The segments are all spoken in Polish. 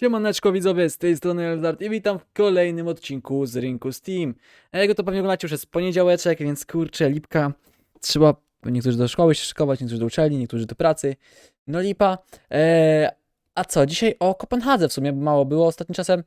Siemaneczko widzowie, z tej strony Eldart i witam w kolejnym odcinku z rynku Steam. A jak to pewnie oglądacie, już jest poniedziałeczek, więc kurczę, lipka, trzeba niektórzy do szkoły się szykować, niektórzy do uczelni, niektórzy do pracy, no lipa. Eee, a co, dzisiaj o Kopenhadze w sumie mało było ostatnim czasem.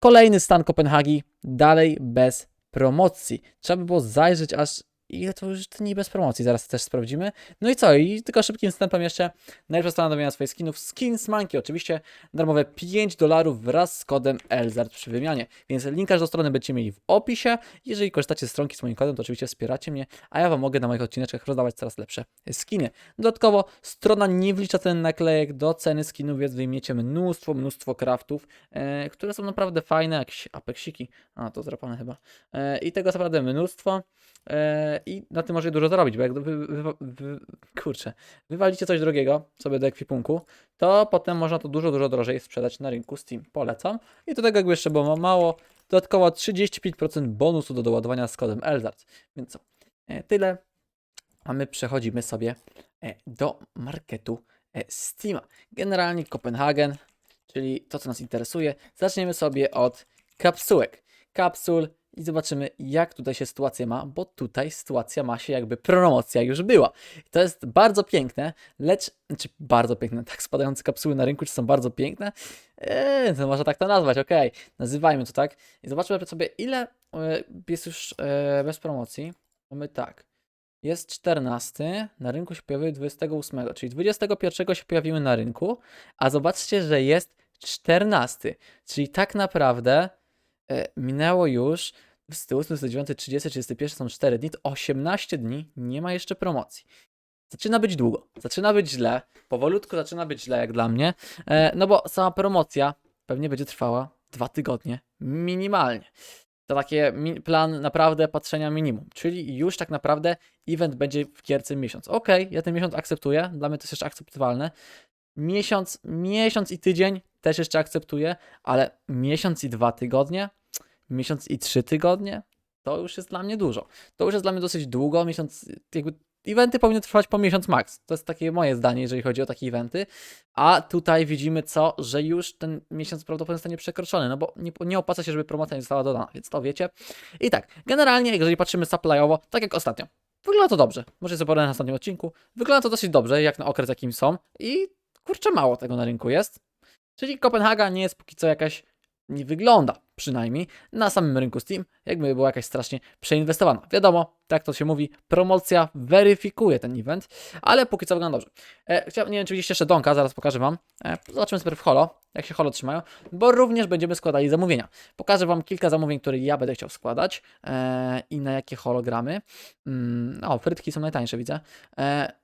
Kolejny stan Kopenhagi, dalej bez promocji. Trzeba by było zajrzeć aż ile to już dni bez promocji, zaraz też sprawdzimy. No i co, i tylko szybkim wstępem jeszcze, najlepsza strona do wymiany swoich skinów, Skins Monkey oczywiście, darmowe 5 dolarów wraz z kodem ELZARD przy wymianie, więc linka do strony będziecie mieli w opisie. Jeżeli korzystacie z stronki z moim kodem, to oczywiście wspieracie mnie, a ja Wam mogę na moich odcineczkach rozdawać coraz lepsze skiny. Dodatkowo strona nie wlicza ten naklejek do ceny skinów, więc wyjmiecie mnóstwo, mnóstwo craftów, e, które są naprawdę fajne, jakieś apeksiki, a to zrapane chyba, e, i tego naprawdę mnóstwo. E, I na tym możecie dużo zarobić, bo jak wy, wy, wy, kurczę, wywalicie coś drogiego sobie do ekwipunku, to potem można to dużo, dużo drożej sprzedać na rynku Steam. Polecam. I do tego jakby jeszcze było mało, dodatkowo 35% bonusu do doładowania z kodem ELZARD. Więc co, e, tyle. A my przechodzimy sobie e, do marketu e, Steama. Generalnie Kopenhagen, czyli to, co nas interesuje. Zaczniemy sobie od kapsułek. Kapsul i zobaczymy, jak tutaj się sytuacja ma, bo tutaj sytuacja ma się jakby promocja już była. To jest bardzo piękne, lecz, znaczy bardzo piękne, tak spadające kapsuły na rynku, czy są bardzo piękne? Eee, to można tak to nazwać, okej, nazywajmy to tak. I zobaczmy sobie, ile e, jest już e, bez promocji. Mamy tak, jest 14, na rynku się pojawiły 28, czyli 21 się pojawiły na rynku, a zobaczcie, że jest 14, czyli tak naprawdę minęło już 28, 29, 30, 31 są 4 dni, to 18 dni nie ma jeszcze promocji. Zaczyna być długo, zaczyna być źle, powolutku zaczyna być źle jak dla mnie, e, no bo sama promocja pewnie będzie trwała dwa tygodnie minimalnie. To takie plan naprawdę patrzenia minimum, czyli już tak naprawdę event będzie w kierce miesiąc. Okej, ja ten miesiąc akceptuję, dla mnie to jest jeszcze akceptowalne. Miesiąc, miesiąc i tydzień też jeszcze akceptuję, ale miesiąc i dwa tygodnie, miesiąc i trzy tygodnie, to już jest dla mnie dużo. To już jest dla mnie dosyć długo, miesiąc, jakby eventy powinny trwać po miesiąc max. To jest takie moje zdanie, jeżeli chodzi o takie eventy. A tutaj widzimy co, że już ten miesiąc prawdopodobnie zostanie przekroczony, no bo nie, nie opłaca się, żeby promocja nie została dodana, więc to wiecie. I tak, generalnie, jeżeli patrzymy supplyowo, tak jak ostatnio, wygląda to dobrze. Możecie sobie porównać na ostatnim odcinku. Wygląda to dosyć dobrze, jak na okres, jakim są. I kurczę, mało tego na rynku jest. Czyli Kopenhaga nie jest póki co jakaś, nie wygląda przynajmniej na samym rynku Steam, jakby była jakaś strasznie przeinwestowana. Wiadomo, tak to się mówi, promocja weryfikuje ten event, ale póki co wygląda dobrze. E, chciałem, nie wiem, czy jeszcze Donka, zaraz pokażę Wam. E, zobaczymy w holo, jak się holo trzymają, bo również będziemy składali zamówienia. Pokażę Wam kilka zamówień, które ja będę chciał składać e, i na jakie hologramy. Mm, o, frytki są najtańsze, widzę. E,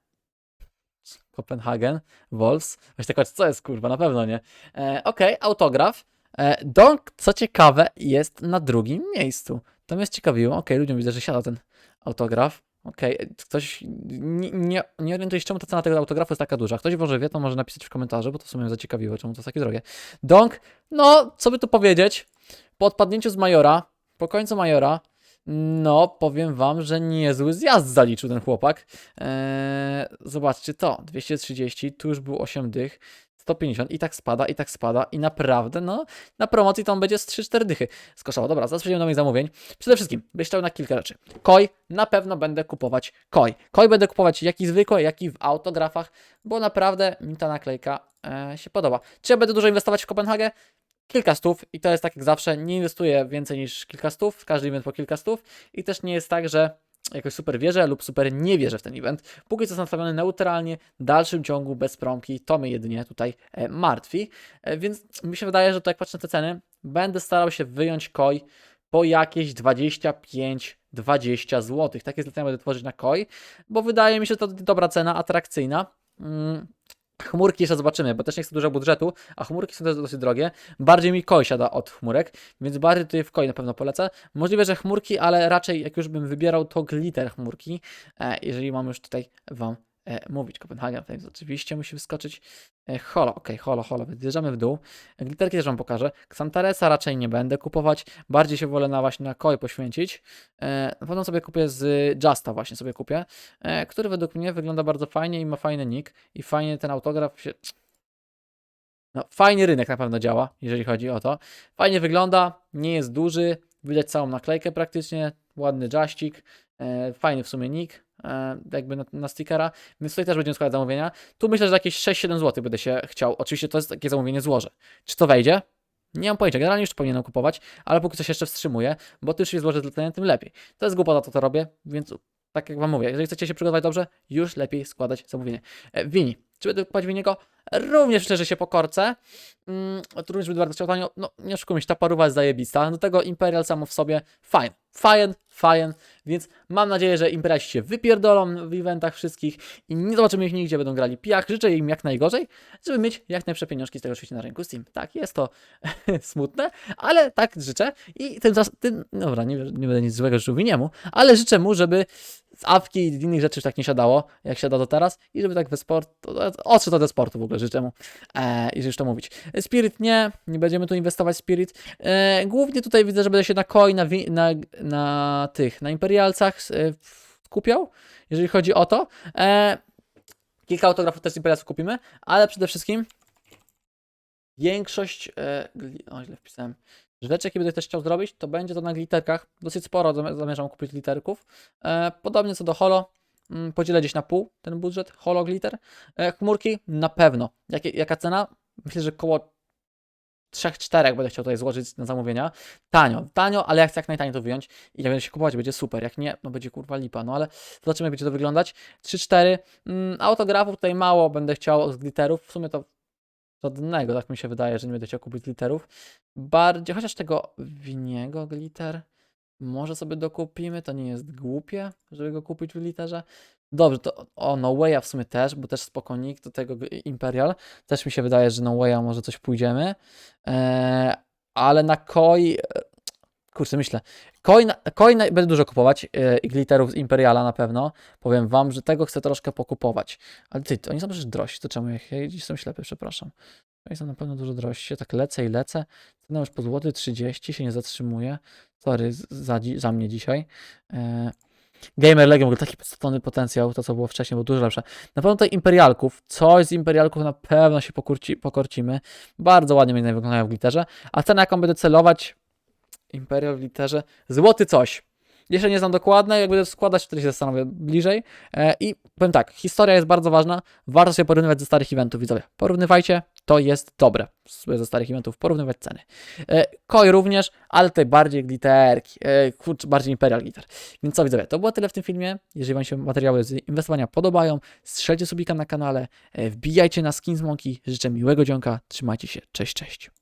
Kopenhagen, Wolves. Właśnie tak, co jest kurwa, na pewno nie. E, Okej, autograf. E, Donk, co ciekawe, jest na drugim miejscu. To mnie ciekawiło. Okej, ludziom widzę, że siada ten autograf. Okej, ktoś nie, nie, nie orientuje się, czemu ta cena tego autografu jest taka duża. Ktoś może wie, to może napisać w komentarzu, bo to w sumie mnie zaciekawiło, czemu to jest takie drogie. Donk, no, co by tu powiedzieć? Po odpadnięciu z Majora, po końcu Majora, no, powiem wam, że niezły zjazd zaliczył ten chłopak. Eee, zobaczcie to, 230, tu już był 8 dych, 150 i tak spada, i tak spada i naprawdę, no, na promocji on będzie z 3-4 dychy skoszało. Dobra, zaraz przejdziemy do moich zamówień. Przede wszystkim, byś chciał na kilka rzeczy. Koi, na pewno będę kupować koi. Koi będę kupować jak i zwykłe, jak i w autografach, bo naprawdę mi ta naklejka e, się podoba. Czy ja będę dużo inwestować w Kopenhagę? Kilka stów i to jest tak jak zawsze, nie inwestuję więcej niż kilka stów, każdy event po kilka stów i też nie jest tak, że jakoś super wierzę lub super nie wierzę w ten event. Póki co jest nastawiony neutralnie, w dalszym ciągu bez promki, to mnie jedynie tutaj e, martwi, e, więc mi się wydaje, że to jak patrzę na te ceny, będę starał się wyjąć koi po jakieś 25-20 zł. Takie zlecenia będę tworzyć na koi, bo wydaje mi się, to dobra cena, atrakcyjna. Chmurki jeszcze zobaczymy, bo też nie chcę dużo budżetu, a chmurki są też dosyć drogie. Bardziej mi koi siada od chmurek, więc bardziej tutaj w koi na pewno polecę. Możliwe, że chmurki, ale raczej jak już bym wybierał, to glitter chmurki, e, jeżeli mam już tutaj Wam mówić. Kopenhagen, więc oczywiście musi wyskoczyć. E, holo, ok, holo, holo, zjeżdżamy w dół. Glitterki też Wam pokażę. Xantaresa raczej nie będę kupować, bardziej się wolę na właśnie na koi poświęcić. E, potem sobie kupię z Justa właśnie sobie kupię, e, który według mnie wygląda bardzo fajnie i ma fajny nick i fajnie ten autograf się... No, fajny rynek na pewno działa, jeżeli chodzi o to. Fajnie wygląda, nie jest duży, widać całą naklejkę praktycznie, ładny jaścik, e, fajny w sumie nick, e, jakby na, na stickera, więc tutaj też będziemy składać zamówienia. Tu myślę, że jakieś 6-7 zł będę się chciał. Oczywiście to jest takie zamówienie złożę. Czy to wejdzie? Nie mam pojęcia, generalnie już powinienem kupować, ale póki co się jeszcze wstrzymuję, bo tym szybciej złożę zlecenie, tym lepiej. To jest głupota, to to robię, więc tak jak wam mówię, jeżeli chcecie się przygotować dobrze, już lepiej składać zamówienie. E, Wini. Czy będę kupować winiego? Również szczerze się pokorcę. Mm, również będę bardzo tanio. No, nie oszukujmy się, ta paruwa jest zajebista. Do tego Imperial samo w sobie fajn. Fajn, fajn. Więc mam nadzieję, że Imperialsi się wypierdolą w eventach wszystkich i nie zobaczymy ich nigdzie, będą grali pijak. Życzę im jak najgorzej, żeby mieć jak najlepsze pieniążki z tego oczywiście na rynku Steam. Tak, jest to smutne, ale tak życzę. I tym, dobra, nie, nie będę nic złego życzył winiemu, ale życzę mu, żeby z awki i innych rzeczy tak nie siadało, jak siada to teraz i żeby tak we sport, odszedł to do sportu w ogóle życzę mu, e, już to mówić. Spirit nie, nie będziemy tu inwestować w Spirit. E, głównie tutaj widzę, że będę się na koi, na, na, na tych, na Imperialcach e, skupiał, jeżeli chodzi o to. E, kilka autografów też z Imperialców kupimy, ale przede wszystkim większość, e, o źle wpisałem, rzeczy, jakie będę też chciał zrobić, to będzie to na glitterkach. Dosyć sporo zam- zamierzam kupić glitterków. E, podobnie co do holo, podzielę gdzieś na pół ten budżet, holo glitter. E, chmurki na pewno. Jakie, jaka cena? Myślę, że koło 3-4 będę chciał tutaj złożyć na zamówienia. Tanio, tanio, ale jak chcę jak najtaniej to wyjąć i jak będę się kupować, będzie super. Jak nie, no będzie kurwa lipa, no ale zobaczymy, jak będzie to wyglądać. 3-4. Mm, autografów tutaj mało będę chciał z glitterów. W sumie to żadnego, tak mi się wydaje, że nie będę chciał kupić glitterów. Bardziej, chociaż tego winiego glitter może sobie dokupimy, to nie jest głupie, żeby go kupić w glitterze. Dobrze, to o No Way'a w sumie też, bo też spokonik do tego Imperial. Też mi się wydaje, że No Way'a może coś pójdziemy. Eee, ale na Koi, e, kurczę, myślę. Koi, na, będę dużo kupować e, glitterów z Imperiala na pewno. Powiem wam, że tego chcę troszkę pokupować. Ale ty, oni są przecież drożsi, to czemu ja, ja gdzieś są ślepy, przepraszam. Oni są na pewno dużo drożsi. Tak lecę i lecę. Cena już po złoty 30 się nie zatrzymuje. Sorry za, za mnie dzisiaj. E, Gamer Legion, taki podstawiony potencjał, to co było wcześniej, było dużo lepsze. Na pewno tutaj Imperialków, coś z Imperialków na pewno się pokurci, pokorcimy. Bardzo ładnie mnie wyglądają w glitterze. A cena jaką będę celować, Imperial w glitterze, złoty coś. Jeszcze nie znam dokładnie, jak będę składać, wtedy się zastanowię bliżej. E, I powiem tak, historia jest bardzo ważna, warto się porównywać ze starych eventów, widzowie. Porównywajcie, to jest dobre ze starych eventów, porównywać ceny. E, Koi również, ale tutaj bardziej glitterki, e, kurczę, bardziej Imperial Glitter. Więc co widzowie, to było tyle w tym filmie. Jeżeli Wam się materiały z inwestowania podobają, strzelcie subika na kanale, e, wbijajcie na Skins Monkey. Życzę miłego dzionka, trzymajcie się, cześć, cześć.